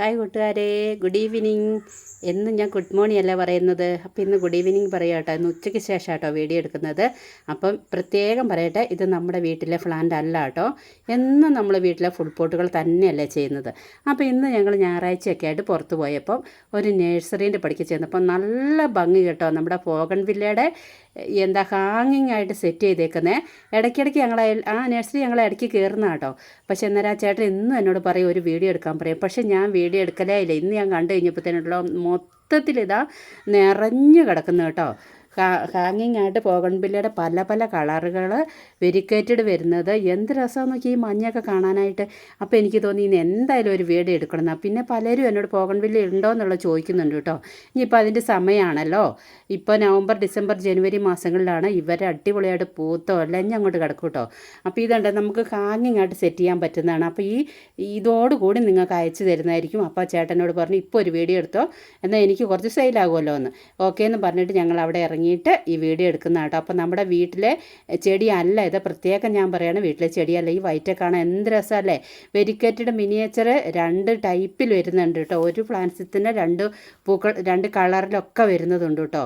Hi കൂട്ടുകാരെ good evening. എന്നും ഞാൻ ഗുഡ് മോർണിംഗ് അല്ല പറയുന്നത്? അപ്പോൾ ഇന്ന് ഗുഡ് ഈവനിങ് പറയാം കേട്ടോ ഇന്ന് ഉച്ചയ്ക്ക് ശേഷം കേട്ടോ വീഡിയോ എടുക്കുന്നത്. അപ്പം പ്രത്യേകം പറയട്ടെ ഇത് നമ്മുടെ വീട്ടിലെ പ്ലാന്റ് അല്ല കേട്ടോ എന്നും നമ്മൾ വീട്ടിലെ ഫുൾ പോട്ടുകൾ തന്നെയല്ലേ ചെയ്യുന്നത്. അപ്പോൾ ഇന്ന് ഞങ്ങൾ ഞായറാഴ്ചയൊക്കെ ആയിട്ട് പുറത്ത് പോയപ്പോൾ ഒരു നഴ്സറീന്റെ പഠിக்க ചെന്നപ്പോൾ നല്ല ഭംഗി കേട്ടോ. നമ്മുടെ പോകൺ വില്ലയുടെ എന്താ ഹാങ്ങിങ് ആയിട്ട് സെറ്റ് ചെയ്തേക്കുന്നത് ഇടയ്ക്കിടയ്ക്ക് ഞങ്ങൾ ആ നഴ്സറി ഞങ്ങൾ ഇടയ്ക്ക് കയറുന്ന കേട്ടോ. പക്ഷെ അന്നേരം ആ ചേട്ടൻ ഇന്നും എന്നോട് പറയും ഒരു വീഡിയോ എടുക്കാൻ പറയും. പക്ഷെ ഞാൻ വീഡിയോ എടുക്കലേ ഇല്ല. ഇന്ന് ഞാൻ കണ്ടു കഴിഞ്ഞപ്പോഴത്തേനുള്ള മൊത്തത്തിലിതാ നിറഞ്ഞു കിടക്കുന്നു കേട്ടോ. ഹാങ്ങിങ് ആയിട്ട് പോകൺപില്ലയുടെ പല പല കളറുകൾ വെരിക്കേറ്റഡ് വരുന്നത്. എന്ത് രസം നോക്കി ഈ മഞ്ഞൊക്കെ കാണാനായിട്ട്. അപ്പോൾ എനിക്ക് തോന്നി ഇനി എന്തായാലും ഒരു വീട് എടുക്കണം പിന്നെ പലരും എന്നോട് പോകൺപില്ല ഉണ്ടോ എന്നുള്ളത് ചോദിക്കുന്നുണ്ട് കേട്ടോ. ഇനിയിപ്പോൾ അതിന്റെ സമയമാണല്ലോ ഇപ്പോൾ നവംബർ ഡിസംബർ ജനുവരി മാസങ്ങളിലാണ് ഇവരെ അടിപൊളിയായിട്ട് പൂത്തോ അല്ലെങ്കിൽ അങ്ങോട്ട് കിടക്കും കേട്ടോ. അപ്പോൾ ഇതുണ്ട് നമുക്ക് ഹാങ്ങിങ് ആയിട്ട് സെറ്റ് ചെയ്യാൻ പറ്റുന്നതാണ്. അപ്പോൾ ഈ ഇതോടുകൂടി നിങ്ങൾക്ക് അയച്ചു തരുന്നതായിരിക്കും. അപ്പോൾ ചേട്ടനോട് പറഞ്ഞു ഇപ്പോൾ ഒരു വീഡിയോ എടുത്തോ എന്നാൽ എനിക്ക് കുറച്ച് സെയിലാകുമല്ലോ എന്ന് ഓക്കെ എന്ന് പറഞ്ഞിട്ട് ഞങ്ങൾ അവിടെ ഇറങ്ങിയിട്ട് ഈ വീഡിയോ എടുക്കുന്ന കേട്ടോ. അപ്പോൾ നമ്മുടെ വീട്ടിലെ ചെടിയല്ല ഇത്. പ്രത്യേകം ഞാൻ പറയുകയാണ് വീട്ടിലെ ചെടിയല്ല. ഈ വൈറ്റ് കാണാൻ എന്ത് രസമല്ലേ? വെരിക്കേറ്റഡ് മിനിയേച്ചർ രണ്ട് ടൈപ്പിൽ വരുന്നുണ്ട് കേട്ടോ. ഒരു പ്ലാന്റ്സത്തിന് രണ്ട് പൂക്കൾ രണ്ട് കളറിലൊക്കെ വരുന്നതുണ്ട് കേട്ടോ.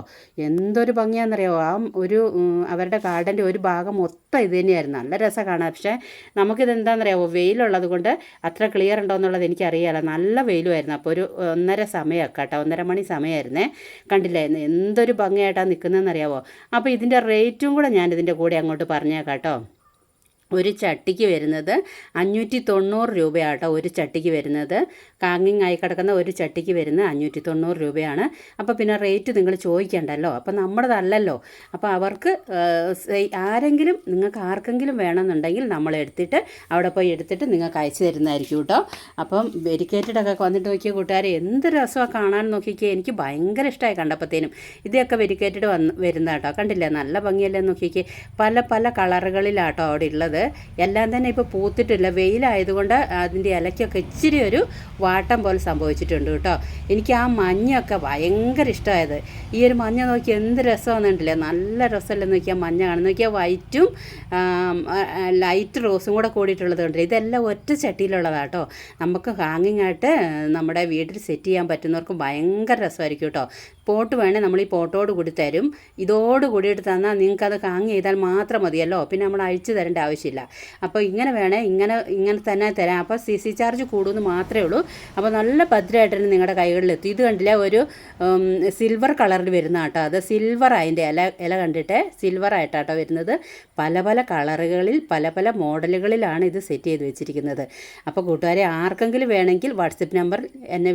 എന്തൊരു ഭംഗിയാണെന്നറിയോ ആ ഒരു അവരുടെ ഗാർഡന്റെ ഒരു ഭാഗം മൊത്തം ഇത് തന്നെയായിരുന്നു. നല്ല രസം കാണാം പക്ഷേ നമുക്കിത് എന്താണെന്നറിയാമോ വെയിലുള്ളത് കൊണ്ട് അത്ര ക്ലിയർ ഉണ്ടോ എന്നുള്ളത് എനിക്കറിയാമല്ലോ നല്ല വെയിലുമായിരുന്നു. അപ്പോൾ ഒരു ഒന്നര സമയമൊക്കെ കേട്ടോ. ഒന്നര മണി സമയമായിരുന്നേ. കണ്ടില്ലായിരുന്നു എന്തൊരു ഭംഗിയായിട്ടാണ് നിൽക്കുന്നതെന്നറിയാമോ അപ്പോൾ ഇതിന്റെ റേറ്റും കൂടെ ഞാൻ ഇതിന്റെ കൂടെ അങ്ങോട്ട് പറഞ്ഞേക്കാം കേട്ടോ ഒരു ചട്ടിക്ക് വരുന്നത് അഞ്ഞൂറ്റി തൊണ്ണൂറ് രൂപയാട്ടോ ഒരു ചട്ടിക്ക് വരുന്നത്. കാങ്ങിങ് ആയി കിടക്കുന്ന ഒരു ചട്ടിക്ക് വരുന്നത് അഞ്ഞൂറ്റി തൊണ്ണൂറ് രൂപയാണ്. അപ്പോൾ പിന്നെ റേറ്റ് നിങ്ങൾ ചോദിക്കണ്ടല്ലോ. അപ്പോൾ നമ്മുടേതല്ലല്ലോ. അപ്പോൾ അവർക്ക് ആരെങ്കിലും നിങ്ങൾക്ക് ആർക്കെങ്കിലും വേണമെന്നുണ്ടെങ്കിൽ നമ്മൾ എടുത്തിട്ട് അവിടെ പോയി എടുത്തിട്ട് നിങ്ങൾക്ക് അയച്ചു തരുന്നതായിരിക്കും കേട്ടോ. അപ്പം വെരിക്കേറ്റഡൊക്കെ വന്നിട്ട് നോക്കിയ കൂട്ടുകാരെ എന്ത് രസമാണ് കാണാൻ നോക്കിക്കേ. എനിക്ക് ഭയങ്കര ഇഷ്ടമായി കണ്ടപ്പോഴത്തേനും. ഇതൊക്കെ വെരിക്കേറ്റഡ് വന്ന് വരുന്ന കേട്ടോ. കണ്ടില്ലേ? നല്ല ഭംഗിയല്ലേ നോക്കിക്കേ. പല പല കളറുകളിലാട്ടോ അവിടെ ഉള്ളത്. എല്ലാം തന്നെ ഇപ്പോൾ പൂത്തിട്ടില്ല. വെയിലായതുകൊണ്ട് അതിന്റെ ഇലയ്ക്കൊക്കെ ഇച്ചിരി ഒരു വാട്ടം പോലെ സംഭവിച്ചിട്ടുണ്ട് കേട്ടോ. എനിക്ക് ആ മഞ്ഞൊക്കെ ഭയങ്കര ഇഷ്ടമായത് ഈ ഒരു മഞ്ഞ നോക്കി എന്ത് രസമാണെന്നുണ്ടല്ലേ നല്ല രസമല്ലേ നോക്കിയാൽ മഞ്ഞ കാണുന്ന. നോക്കിയാൽ വൈറ്റും ലൈറ്റ് റോസും കൂടെ കൂടിയിട്ടുള്ളത് കൊണ്ട് ഇതെല്ലാം ഒറ്റ ചട്ടിയിലുള്ളതാണ് കേട്ടോ. നമുക്ക് ഹാങ്ങിങ് ആയിട്ട് നമ്മുടെ വീട്ടിൽ സെറ്റ് ചെയ്യാൻ പറ്റുന്നവർക്ക് ഭയങ്കര രസമായിരിക്കും കേട്ടോ. പോട്ട് വേണേൽ നമ്മൾ ഈ പോട്ടോട് കൂടി തരും. ഇതോട് കൂടിയിട്ട് തന്നാൽ നിങ്ങൾക്കത് ഹാങ് ചെയ്താൽ മാത്രം മതിയല്ലോ. പിന്നെ നമ്മൾ അഴിച്ചു തരേണ്ട ആവശ്യമില്ല. അപ്പോൾ ഇങ്ങനെ വേണേൽ ഇങ്ങനെ ഇങ്ങനെ തന്നെ തരാം. അപ്പോൾ സി സി ചാർജ് കൂടുമെന്ന് മാത്രമേ ഉള്ളൂ. അപ്പോൾ നല്ല ഭദ്രമായിട്ട് തന്നെ നിങ്ങളുടെ കൈകളിലെത്തും. ഇത് കണ്ടില്ല ഒരു സിൽവർ കളറിൽ വരുന്ന കേട്ടോ അത്. സിൽവർ അതിന്റെ ഇല ഇല കണ്ടിട്ട്? സിൽവർ ആയിട്ടാട്ടോ വരുന്നത്. പല പല കളറുകളിൽ പല പല മോഡലുകളിലാണ് ഇത് സെറ്റ് ചെയ്ത് വെച്ചിരിക്കുന്നത്. അപ്പോൾ കൂട്ടുകാരെ ആർക്കെങ്കിലും വേണമെങ്കിൽ വാട്സപ്പ് നമ്പർ എന്നെ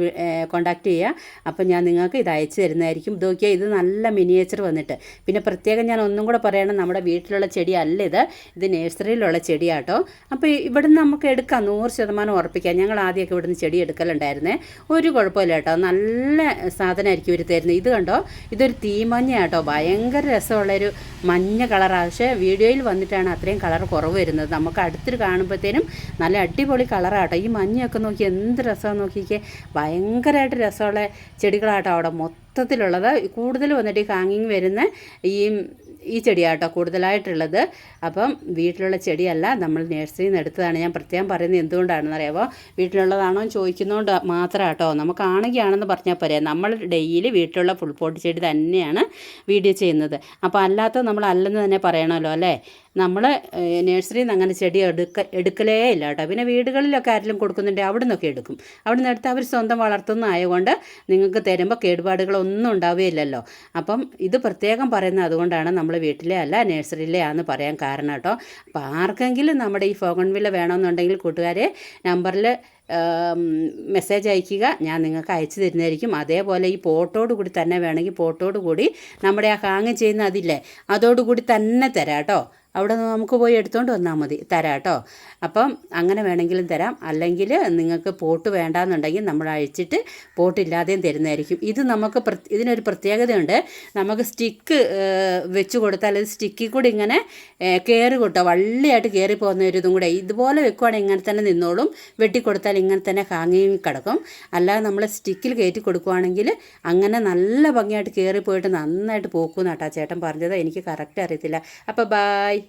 കോൺടാക്റ്റ് ചെയ്യുക അപ്പോൾ ഞാൻ നിങ്ങൾക്ക് ഇത് അയച്ചു തരുന്നതായിരിക്കും. ഇത് നോക്കിയാൽ ഇത് നല്ല മിനിയേച്ചർ വന്നിട്ട്. പിന്നെ പ്രത്യേകം ഞാൻ ഒന്നും കൂടെ പറയണം നമ്മുടെ വീട്ടിലുള്ള ചെടി അല്ല ഇത് ഇത് നഴ്സറിയിലുള്ള ചെടിയാട്ടോ. അപ്പോൾ ഇവിടുന്ന് നമുക്ക് എടുക്കാം. നൂറ് ശതമാനം ഉറപ്പിക്കാം. ഞങ്ങൾ ആദ്യമൊക്കെ ഇവിടുന്ന് ചെടി എടുക്കലുണ്ടായിരുന്നേ. ഒരു കുഴപ്പമില്ല കേട്ടോ. നല്ല സാധനമായിരിക്കും ഇവർ തരുന്നത്. ഇത് കണ്ടോ? ഇതൊരു തീമഞ്ഞ കേട്ടോ ഭയങ്കര രസമുള്ളൊരു മഞ്ഞ കളറാണ് പക്ഷേ വീഡിയോയിൽ വന്നിട്ടാണ് അത്രയും കളർ കുറവ് വരുന്നത്. നമുക്ക് അടുത്തൊരു കാണുമ്പോഴത്തേനും നല്ല അടിപൊളി കളറാട്ടോ. ഈ മഞ്ഞയൊക്കെ നോക്കി എന്ത് രസമാണ് നോക്കിക്കേ. ഭയങ്കരമായിട്ട് രസമുള്ള ചെടികളാട്ടോ അവിടെ മൊത്തത്തിലുള്ളത്. കൂടുതൽ വന്നിട്ട് ഈ ഹാങ്ങിങ് വരുന്ന ഈ ഈ ചെടിയാട്ടോ കൂടുതലായിട്ടുള്ളത്. അപ്പം വീട്ടിലുള്ള ചെടിയല്ല നമ്മൾ നഴ്സറിയിൽ നിന്ന് എടുത്തതാണ്. ഞാൻ പ്രത്യേകം പറയുന്നത് എന്തുകൊണ്ടാണെന്ന് അറിയാമോ വീട്ടിലുള്ളതാണോ എന്ന് ചോദിക്കുന്നതുകൊണ്ട് മാത്രം കേട്ടോ നമുക്കാണെങ്കിൽ പറഞ്ഞാൽ പോരെ. നമ്മൾ ഡെയിലി വീട്ടിലുള്ള ഫുൾ പോട്ട് ചെടി തന്നെയാണ് വീഡിയോ ചെയ്യുന്നത്. അപ്പോൾ അല്ലാത്ത നമ്മൾ അല്ലെന്ന് തന്നെ പറയണമല്ലോ അല്ലേ? നമ്മൾ നഴ്സറിയിൽ നിന്ന് അങ്ങനെ ചെടി എടുക്ക എടുക്കലേ ഇല്ല കേട്ടോ പിന്നെ വീടുകളിലൊക്കെ ആരെങ്കിലും കൊടുക്കുന്നുണ്ടെങ്കിൽ അവിടെ നിന്നൊക്കെ എടുക്കും. അവിടെ നിന്ന് എടുത്ത് അവർ സ്വന്തം വളർത്തുന്ന വളർത്തുന്നതായതുകൊണ്ട് നിങ്ങൾക്ക് തരുമ്പോൾ കേടുപാടുകളൊന്നും ഉണ്ടാവുകയില്ലല്ലോ. അപ്പം ഇത് പ്രത്യേകം പറയുന്നത് അതുകൊണ്ടാണ് നമ്മൾ വീട്ടിലെ അല്ല നഴ്സറിയിലെ ആണെന്ന് പറയാൻ കാരണം കേട്ടോ. അപ്പോൾ ആർക്കെങ്കിലും നമ്മുടെ ഈ ഫോഗൺവില്ല വേണമെന്നുണ്ടെങ്കിൽ കൂട്ടുകാരെ നമ്പറിൽ മെസ്സേജ് അയക്കുക. ഞാൻ നിങ്ങൾക്ക് അയച്ചു തരുന്നതായിരിക്കും. അതേപോലെ ഈ പോട്ടോട് കൂടി തന്നെ വേണമെങ്കിൽ പോട്ടോട് കൂടി നമ്മുടെ ആ ഹാങ് ചെയ്യുന്ന അതില്ലേ അതോടുകൂടി തന്നെ തരാം കേട്ടോ. അവിടെ നിന്ന് നമുക്ക് പോയി എടുത്തുകൊണ്ട് വന്നാൽ മതി. തരാം കേട്ടോ. അപ്പം അങ്ങനെ വേണമെങ്കിലും തരാം. അല്ലെങ്കിൽ നിങ്ങൾക്ക് പോട്ട് വേണ്ടാന്നുണ്ടെങ്കിൽ നമ്മൾ അഴിച്ചിട്ട് പോട്ടില്ലാതെയും തരുന്നതായിരിക്കും. ഇത് നമുക്ക് ഇതിനൊരു പ്രത്യേകതയുണ്ട്. നമുക്ക് സ്റ്റിക്ക് വെച്ച് കൊടുത്താൽ ഇത് സ്റ്റിക്കിൽ കൂടി ഇങ്ങനെ കയറി കൊട്ടോ. വള്ളിയായിട്ട് കയറി പോകുന്ന ഒരു ഇതും കൂടെ. ഇതുപോലെ വെക്കുവാണെങ്കിൽ ഇങ്ങനെ തന്നെ നിന്നോളും. വെട്ടിക്കൊടുത്താൽ ഇങ്ങനെ തന്നെ ഹാങ്ങിങ് കിടക്കും. അല്ലാതെ നമ്മൾ സ്റ്റിക്കിൽ കയറ്റി കൊടുക്കുവാണെങ്കിൽ അങ്ങനെ നല്ല ഭംഗിയായിട്ട് കയറി പോയിട്ട് നന്നായിട്ട് പോക്കുമെന്നാട്ടാ ചേട്ടൻ പറഞ്ഞത്. എനിക്ക് കറക്റ്റ് അറിയത്തില്ല. അപ്പോൾ ബായ്